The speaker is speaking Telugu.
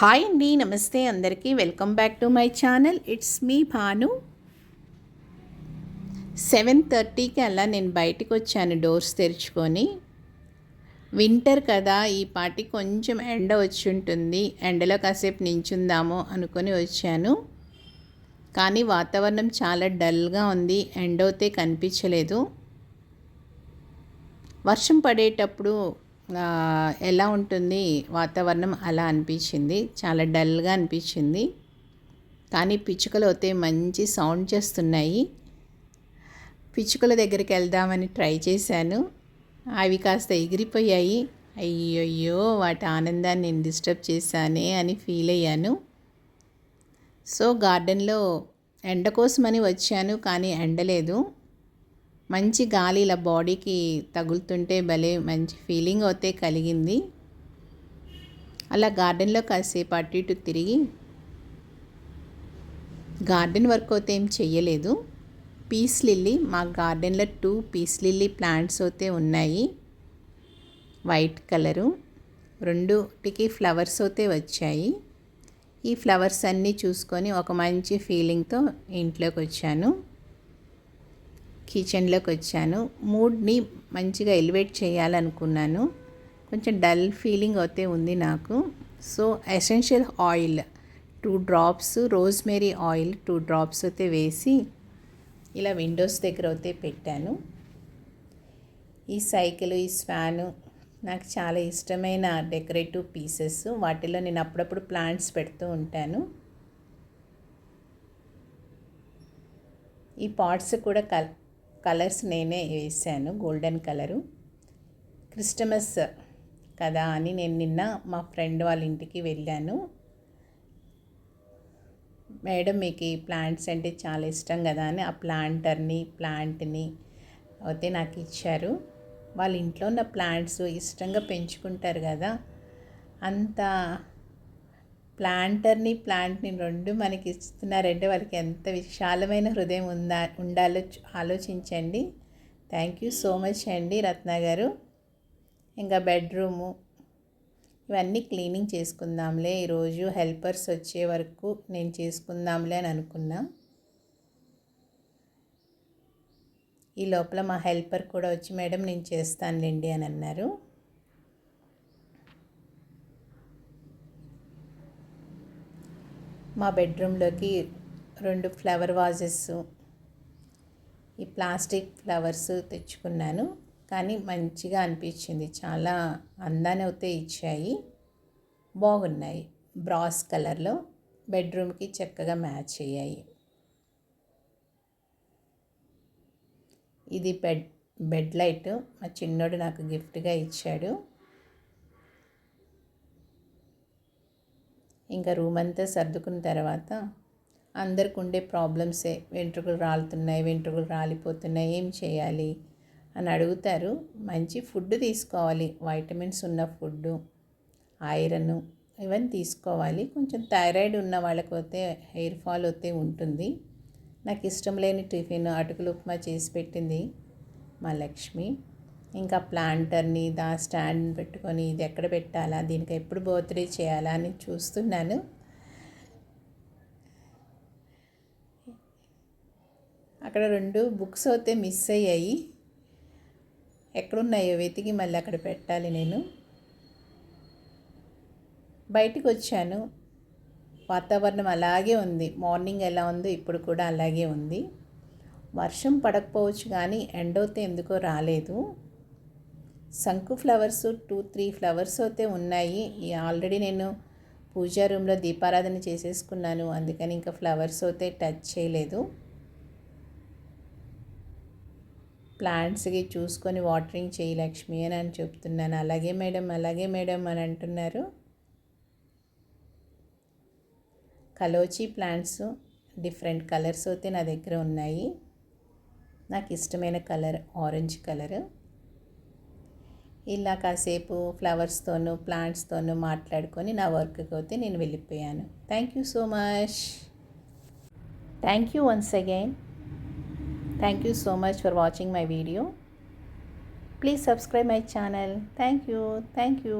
హాయ్ అండి నమస్తే అందరికీ. Welcome back to my channel. It's me Bhanu. Seven థర్టీకి అలా నేను బయటికి వచ్చాను డోర్స్ తెరుచుకొని. వింటర్ కదా ఈ పాటి కొంచెం ఎండ వచ్చి ఉంటుంది ఎండలో కాసేపు నించుందాము అనుకొని వచ్చాను. కానీ వాతావరణం చాలా డల్గా ఉంది. ఎండ అయితే కనిపించలేదు. వర్షం పడేటప్పుడు ఎలా ఉంటుంది వాతావరణం అలా అనిపించింది. చాలా డల్గా అనిపించింది. కానీ పిచ్చుకలు అయితే మంచి సౌండ్ చేస్తున్నాయి. పిచ్చుకల దగ్గరికి వెళ్దామని ట్రై చేశాను. అవి కాస్త ఎగిరిపోయాయి. అయ్యయ్యో వాటి ఆనందాన్ని నేను డిస్టర్బ్ చేశానే అని ఫీల్ అయ్యాను. సో గార్డెన్లో ఎండ కోసమని వచ్చాను కానీ ఎండలేదు. మంచి గాలి ఇలా బాడీకి తగులుతుంటే భలే మంచి ఫీలింగ్ అయితే కలిగింది. అలా గార్డెన్లో కాసేపు అటు ఇటు తిరిగి గార్డెన్ వర్క్ అయితే ఏం చెయ్యలేదు. పీస్ లిల్లీ మా గార్డెన్లో టూ పీస్ లిల్లీ ప్లాంట్స్ అయితే ఉన్నాయి. వైట్ కలరు రెండుటికి ఫ్లవర్స్ అయితే వచ్చాయి. ఈ ఫ్లవర్స్ అన్నీ చూసుకొని ఒక మంచి ఫీలింగ్తో ఇంట్లోకి వచ్చాను. కిచెన్లోకి వచ్చాను. మూడ్ని మంచిగా ఎలివేట్ చేయాలనుకున్నాను. కొంచెం డల్ ఫీలింగ్ అయితే ఉంది నాకు. So essential oil two drops rosemary oil two drops అయితే వేసి ఇలా విండోస్ దగ్గర అయితే పెట్టాను. ఈ సైకిల్ ఈ ఫ్యాను నాకు చాలా ఇష్టమైన డెకరేటివ్ పీసెస్. వాటిలో నేను అప్పుడప్పుడు ప్లాంట్స్ పెడుతూ ఉంటాను. ఈ పాట్స్ కూడా కల్ కలర్స్ నేనే వేసాను గోల్డెన్ కలరు. క్రిస్టమస్ కదా అని నేను నిన్న మా ఫ్రెండ్ వాళ్ళ ఇంటికి వెళ్ళాను. మేడం మీకు ఈ ప్లాంట్స్ అంటే చాలా ఇష్టం కదా అని ఆ ప్లాంటర్ని ప్లాంట్ని అయితే నాకు ఇచ్చారు. వాళ్ళ ఇంట్లో ఉన్న ప్లాంట్స్ ఇష్టంగా పెంచుకుంటారు కదా అంత ప్లాంటర్ని ప్లాంట్ని రెండు మనకి ఇస్తున్నారంటే వాళ్ళకి ఎంత విశాలమైన హృదయం ఉందా ఉండాలో ఆలోచించండి. థ్యాంక్ యూ సో మచ్ అండి రత్న గారు. ఇంకా బెడ్రూము ఇవన్నీ క్లీనింగ్ చేసుకుందాంలే. ఈరోజు హెల్పర్స్ వచ్చే వరకు నేను చేసుకుందాంలే అని అనుకున్నాం. ఈ లోపల మా హెల్పర్ కూడా వచ్చి మేడం నేను చేస్తానులేండి అని అన్నారు. మా బెడ్రూమ్లోకి రెండు ఫ్లవర్ వాజెస్ ఈ ప్లాస్టిక్ ఫ్లవర్స్ తెచ్చుకున్నాను. కానీ మంచిగా అనిపించింది. చాలా అందాన్ని అయితే ఇచ్చాయి. బాగున్నాయి. బ్రాస్ కలర్లో బెడ్రూమ్కి చక్కగా మ్యాచ్ అయ్యాయి. ఇది బెడ్ బెడ్ లైట్. మా చిన్నోడు నాకు గిఫ్ట్గా ఇచ్చాడు. ఇంకా రూమ్ అంతా సర్దుకున్న తర్వాత అందరికి ఉండే ప్రాబ్లమ్సే. వెంట్రుకలు రాలుతున్నాయి వెంట్రుకలు రాలిపోతున్నాయి ఏం చేయాలి? అని అడుగుతారు. మంచి ఫుడ్ తీసుకోవాలి. వైటమిన్స్ ఉన్న ఫుడ్ ఐరన్ ఇవన్నీ తీసుకోవాలి. కొంచెం థైరాయిడ్ ఉన్న వాళ్ళకి అయితే హెయిర్ ఫాల్ అయితే ఉంటుంది. నాకు ఇష్టం లేని టిఫిన్ అటుకులు ఉప్మా చేసి పెట్టింది మా లక్ష్మి. ఇంకా ప్లాంటర్ని దా స్టాండ్ పెట్టుకొని ఇది ఎక్కడ పెట్టాలా దీనికి ఎప్పుడు బర్త్డే చేయాలా అని చూస్తున్నాను. అక్కడ రెండు బుక్స్ అయితే మిస్ అయ్యాయి. ఎక్కడున్నాయో వెతికి మళ్ళీ అక్కడ పెట్టాలి నేను. బయటికి వచ్చాను. వాతావరణం అలాగే ఉంది. మార్నింగ్ ఎలా ఉందో ఇప్పుడు కూడా అలాగే ఉంది. వర్షం పడకపోవచ్చు కానీ ఎండైతే ఎందుకో రాలేదు. శంకు ఫ్లవర్స్ టూ త్రీ ఫ్లవర్స్ అయితే ఉన్నాయి. ఈ ఆల్రెడీ నేను పూజా రూమ్లో దీపారాధన చేసేసుకున్నాను. అందుకని ఇంకా ఫ్లవర్స్ అయితే టచ్ చేయలేదు. ప్లాంట్స్కి చూసుకొని వాటరింగ్ చేయి లక్ష్మి అని అని చెప్తున్నాను. అలాగే మేడం అలాగే మేడం అని అంటున్నారు. కలోచి ప్లాంట్స్ డిఫరెంట్ కలర్స్ అయితే నా దగ్గర ఉన్నాయి. నాకు ఇష్టమైన కలర్ ఆరెంజ్ కలర్. ఇలా కాసేపు ఫ్లవర్స్తోనూ ప్లాంట్స్తోనూ మాట్లాడుకొని నా వర్క్కి అయితే నేను వెళ్ళిపోయాను. Thank you so much. Thank you once again. Thank you so much for watching my video. Please subscribe my channel. Thank you. Thank you.